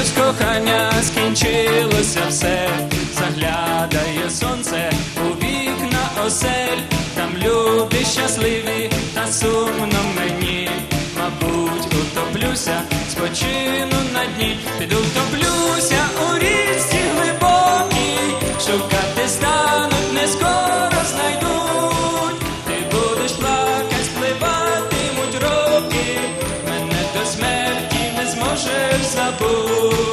ось кохання скінчилося все, заглядає сонце у вікна осель, там люди щасливі, та сумно мені, мабуть, утоплюся, спочину на дні, піду втоплюся у річці глибокій, шукати ста ter sabor.